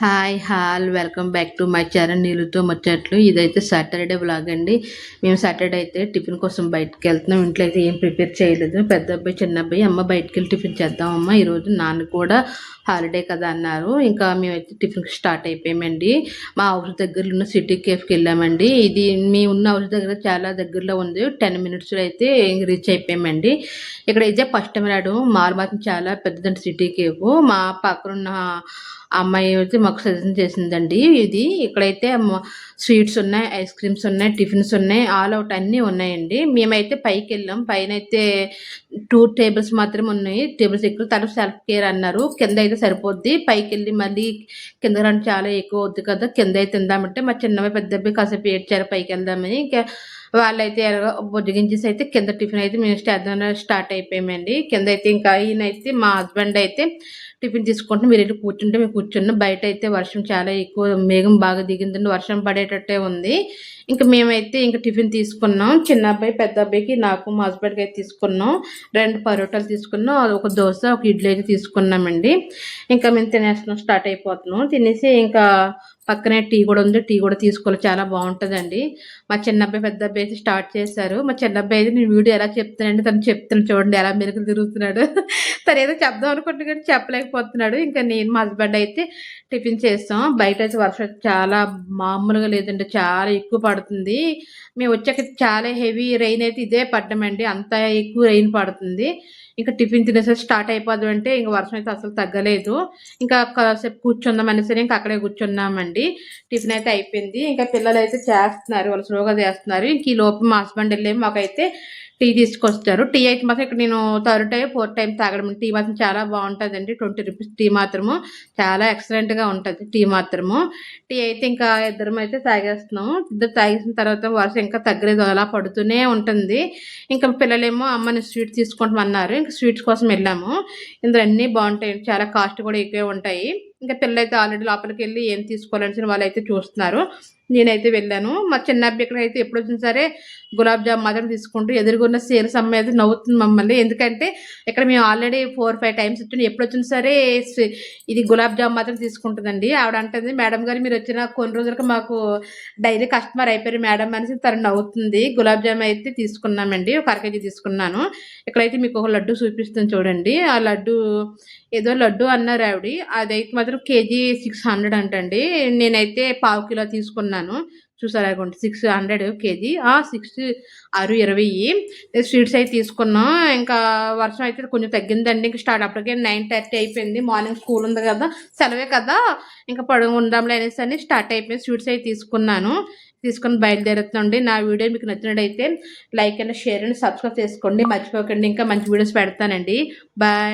Hi all welcome back to my channel నీళ్ళతో ముచ్చట్లు. ఇదైతే సాటర్డే బ్లాగ్ అండి. మేము సాటర్డే అయితే టిఫిన్ కోసం బయటకు వెళ్తున్నాం. ఇంట్లో అయితే ఏం ప్రిపేర్ చేయలేదు. పెద్ద అబ్బాయి చిన్న అబ్బాయి అమ్మ బయటకు వెళ్ళి టిఫిన్ చేద్దామమ్మ. ఈరోజు నాన్న కూడా హాలిడే కదా అన్నారు. ఇంకా మేమైతే టిఫిన్ స్టార్ట్ అయిపోయామండి. మా హౌస్ దగ్గరలో ఉన్న సిటీ కేఫ్కి వెళ్ళామండి. ఇది మీ ఉన్న హౌస్ దగ్గర చాలా దగ్గరలో ఉంది. టెన్ మినిట్స్లో అయితే రీచ్ అయిపోయామండి. ఇక్కడ అయితే ఫస్ట్ టైం రాడు మాల్ మాత్రం చాలా పెద్దదండి సిటీ కేఫ్. మా పక్కన ఉన్న అమ్మాయి అయితే మాకు సజెషన్ చేసిందండి. ఇది ఇక్కడైతే స్వీట్స్ ఉన్నాయి ఐస్ క్రీమ్స్ ఉన్నాయి టిఫిన్స్ ఉన్నాయి ఆల్ అవుట్ అన్నీ ఉన్నాయండి. మేమైతే పైకి వెళ్ళాం. పైన అయితే టూ టేబుల్స్ మాత్రమే ఉన్నాయి. టేబుల్స్ ఎక్కువ తర్వాత సెల్ఫ్ కేర్ అన్నారు. కింద అయితే సరిపోద్ది. పైకి వెళ్ళి మళ్ళీ కింద రండి చాలా ఎక్కువ వద్దు కదా. కింద అయితే తిందామంటే మా చిన్నవి పెద్ద కాసేపు ఏడ్చారు పైకి వెళ్దామని. ఇంకా వాళ్ళైతే బొద్దిగించేసి అయితే కింద టిఫిన్ అయితే మేము స్టార్ట్ స్టార్ట్ అయిపోయామండి. కింద అయితే ఇంకా ఈయన అయితే మా హస్బెండ్ అయితే టిఫిన్ తీసుకుంటున్నాం. మీరు వెళ్ళి కూర్చుంటే మేము కూర్చున్నాం. బయట అయితే అయితే వర్షం చాలా ఎక్కువ మేఘం బాగా దిగిందండి. వర్షం పడేటట్టే ఉంది. ఇంకా మేమైతే ఇంకా టిఫిన్ తీసుకున్నాం. చిన్న అబ్బాయి పెద్ద అబ్బాయికి నాకు మా హస్బెండ్కి అయితే తీసుకున్నాం. రెండు పరోటాలు తీసుకున్నాం. ఒక దోశ ఒక ఇడ్లీ అయితే తీసుకున్నామండి. ఇంకా మేము తినేస్తున్నాం. స్టార్ట్ అయిపోతున్నాం. తినేసి ఇంకా పక్కనే టీ కూడా ఉంది. టీ కూడా తీసుకోవాలి. చాలా బాగుంటుందండి. మా చిన్న అబ్బాయి పెద్ద అబ్బాయి అయితే స్టార్ట్ చేశారు. మా చిన్న అబ్బాయి అయితే నేను వీడియో ఎలా చెప్తానండి తను చెప్తాను చూడండి. ఎలా మెరుగులు తిరుగుతున్నాడు. తను ఏదో చెప్దాం అనుకుంటున్నాడు కానీ చెప్పలేకపోతున్నాడు. ఇంకా నేను మా హస్బెండ్ అయితే టిఫిన్ చేస్తాం. బయట అయితే వర్షం చాలా మామూలుగా లేదండి. చాలా ఎక్కువ పడుతుంది. మేము వచ్చాక చాలా హెవీ రెయిన్ అయితే ఇదే పడ్డామండి అంత ఎక్కువ రెయిన్ పడుతుంది. ఇంకా టిఫిన్ తినేసరి స్టార్ట్ అయిపోదు అంటే ఇంకా వర్షం అయితే అసలు తగ్గలేదు. ఇంకా కాసేపు కూర్చుందాం అనేసరి ఇంకా అక్కడే కూర్చున్నామండి. టిఫిన్ అయితే అయిపోయింది. ఇంకా పిల్లలు అయితే చేస్తున్నారు. వాళ్ళు స్లోగా చేస్తున్నారు. ఇంక ఈ లోపు మా హస్బెండ్ వెళ్ళి మాకైతే టీ తీసుకొస్తారు. టీ అయితే మాత్రం ఇక్కడ నేను థర్డ్ టైం ఫోర్త్ టైం తాగడం. టీ మాత్రం చాలా బాగుంటుందండి. ట్వంటీ రూపీస్ టీ మాత్రము. చాలా ఎక్సలెంట్గా ఉంటుంది టీ మాత్రము. టీ అయితే ఇంకా ఇద్దరం అయితే తాగేస్తున్నాము. ఇద్దరు తాగేసిన తర్వాత వర్షం ఇంకా తగ్గలేదు అలా పడుతూనే ఉంటుంది. ఇంకా పిల్లలేమో అమ్మని స్వీట్ తీసుకుంటామన్నారు. ఇంకా స్వీట్స్ కోసం వెళ్ళాము. ఇందులో అన్నీ బాగుంటాయి. చాలా కాస్ట్ కూడా ఎక్కువే ఉంటాయి. ఇంకా పిల్లలు అయితే ఆల్రెడీ లోపలికి వెళ్ళి ఏం తీసుకోవాలని వాళ్ళు అయితే చూస్తున్నారు. నేనైతే వెళ్ళాను. మా చిన్న అబ్బాయి అయితే ఎప్పుడు వచ్చినా సరే గులాబ్ జామ్ మాత్రం తీసుకుంటూ ఎదురుగున్న సేల్స్ అమ్మాయి అయితే నవ్వుతుంది మమ్మల్ని. ఎందుకంటే ఇక్కడ మేము ఆల్రెడీ ఫోర్ ఫైవ్ టైమ్స్ వచ్చిన ఎప్పుడు వచ్చినా సరే ఇది గులాబ్ జామ్ మాత్రం తీసుకుంటుందండి. ఆవిడ అంటుంది మేడం గారు మీరు వచ్చిన కొన్ని రోజులకు మాకు డైలీ కస్టమర్ అయిపోయారు మేడం అనేసి తను నవ్వుతుంది. గులాబ్ జామ్ అయితే తీసుకున్నామండి. ఒక అరకేజీ తీసుకున్నాను. ఇక్కడైతే మీకు ఒక లడ్డు చూపిస్తుంది చూడండి. ఆ లడ్డు ఏదో లడ్డు అన్నారు ఆవిడ. అదైతే మాత్రం కేజీ సిక్స్ హండ్రెడ్ అంటండి. నేనైతే పావు కిలో తీసుకున్నాను. చూసారా కొంటే సిక్స్ హండ్రెడ్ కేజీ. ఆ సిక్స్ ఆరు ఇరవై స్వీట్స్ అయితే తీసుకున్నాం. ఇంకా వర్షం అయితే కొంచెం తగ్గిందండి. ఇంకా స్టార్ట్ అప్పటికే నైన్ థర్టీ అయిపోయింది. మార్నింగ్ స్కూల్ ఉంది కదా సెలవే కదా. ఇంకా పడు ఉందాంలే అనేసి అని స్టార్ట్ అయిపోయింది. స్వీట్స్ అయితే తీసుకున్నాను. తీసుకొని బయలుదేరుతుందండి నా వీడియో మీకు నచ్చినట్టయితే like and share and subscribe చేసుకోండి. మర్చిపోకండి. ఇంకా మంచి వీడియోస్ పెడతానండి. బాయ్.